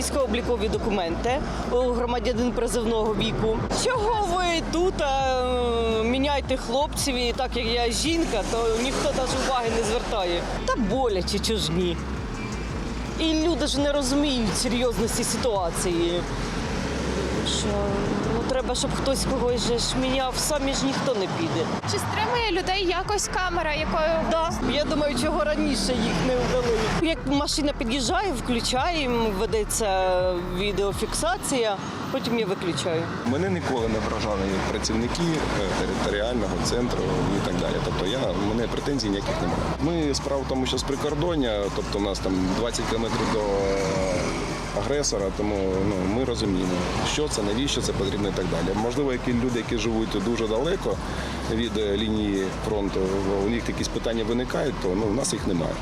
військово-облікові документи у громадянин призивного віку. Чого ви тут а, міняєте хлопців і так як я жінка, то ніхто навіть уваги не звертає. Та боляче чужні. І люди ж не розуміють серйозності ситуації. Що ну, треба, щоб хтось когось же ж міняв, самі ж ніхто не піде. Чи стримує людей якось камера, якою Да, я думаю, чого раніше їх не ввели. Як машина під'їжджає, включаємо, ведеться відеофіксація, потім я виключаю. Мене ніколи не вражали працівники е, територіального центру і так далі. Тобто я мене претензій ніяких немає. Ми справа в тому, що з прикордоння, тобто у нас там 20 кілометрів до е, агресора, тому ну ми розуміємо, що це, навіщо це потрібно і так далі. Можливо, які люди, які живуть дуже далеко від е, лінії фронту, у них якісь питання виникають, то ну у нас їх немає.